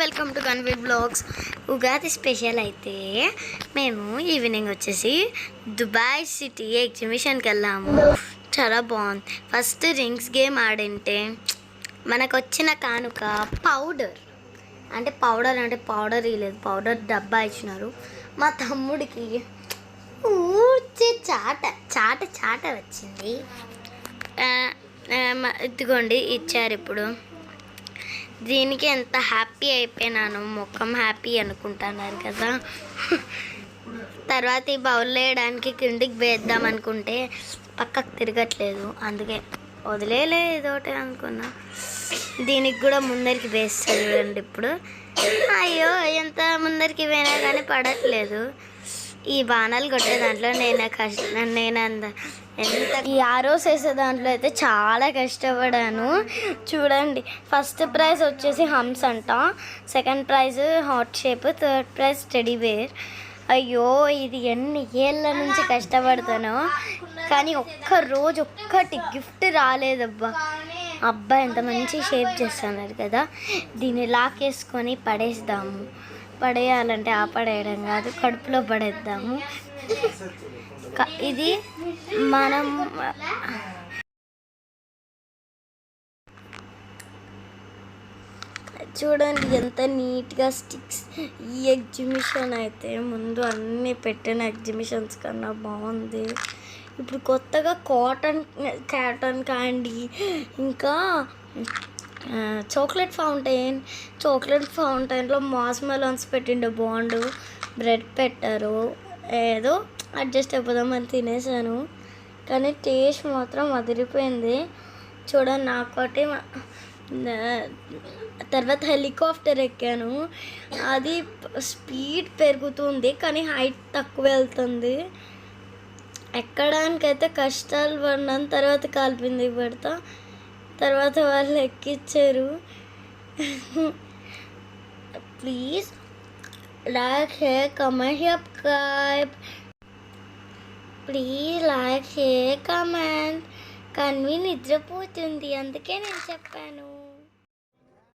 Welcome to Kanvi blogs Ugadi special అయితే మేము evening వచ్చేసి దుబాయ్ సిటీ ఎగ్జిబిషన్కి వెళ్ళాము. చాలా బాగుంది. ఫస్ట్ రింగ్స్ గేమ్ ఆడింటే మనకు వచ్చిన కానుక పౌడర్. అంటే పౌడర్ అంటే పౌడర్ ఇవ్వలేదు పౌడర్ డబ్బా ఇచ్చినారు. మా తమ్ముడికి ఊర్చే చాట చాట చాట వచ్చింది. ఇదిగోండి ఇచ్చారు ఇప్పుడు. దీనికి ఎంత హ్యాపీ అయిపోయినాను ముఖం హ్యాపీ అనుకుంటున్నారు కదా. తర్వాత ఈ బౌల్లో వేయడానికి కిందికి వేద్దాం అనుకుంటే పక్కకు తిరగట్లేదు. అందుకే వదిలేలే ఏదోటి అనుకున్నా. దీనికి కూడా ముందరికి వేస్తుంది చూడండి ఇప్పుడు. అయ్యో ఎంత ముందరికి పోయినా కానీ పడట్లేదు. ఈ బాణాలు కొట్టే దాంట్లో నేను కష్టం నేను అంత ఎంత ఈ ఆరోస్ వేసే దాంట్లో అయితే చాలా కష్టపడాను. చూడండి ఫస్ట్ ప్రైజ్ వచ్చేసి హమ్స్ అంట. Second prize hot shape third prize study wear అయ్యో ఇది ఎన్ని ఏళ్ళ నుంచి కష్టపడతాను. కానీ ఒక్క రోజు ఒక్కటి గిఫ్ట్ రాలేదబ్బా. అబ్బా ఎంత మంచి షేప్ చేస్తున్నారు కదా. దీన్ని లాకేసుకొని పడేస్తాము పడేయాలంటే ఆ పడేయడం కాదు కడుపులో పడేద్దాము. ఇది మనం చూడండి ఎంత నీట్గా స్టిక్స్ ఈ ఎగ్జిబిషన్ అయితే ముందు అన్నీ పెట్టిన ఎగ్జిబిషన్స్ కన్నా బాగుంది. ఇప్పుడు కొత్తగా కాటన్ కాటన్ క్యాండీ ఇంకా చాక్లెట్ ఫౌంటైన్. చాక్లెట్ ఫౌంటైన్లో మాస్ మెలాన్స్ పెట్టిండు బాండు బ్రెడ్ పెట్టారు. ఏదో అడ్జస్ట్ అయిపోదామని తినేసాను కానీ టేస్ట్ మాత్రం అదిరిపోయింది. చూడండి నాకోటి తర్వాత హెలికాప్టర్ ఎక్కాను. అది స్పీడ్ పెరుగుతుంది కానీ హైట్ తక్కువ వెళ్తుంది. ఎక్కడానికైతే కష్టాలు పడినాను తర్వాత కాల్పింది పెడతా. తర్వాత వాళ్ళు ఎక్కించారు please like share comment subscribe please like share comment Kanvi నిద్రపోతుంది. అందుకే నేను చెప్పాను.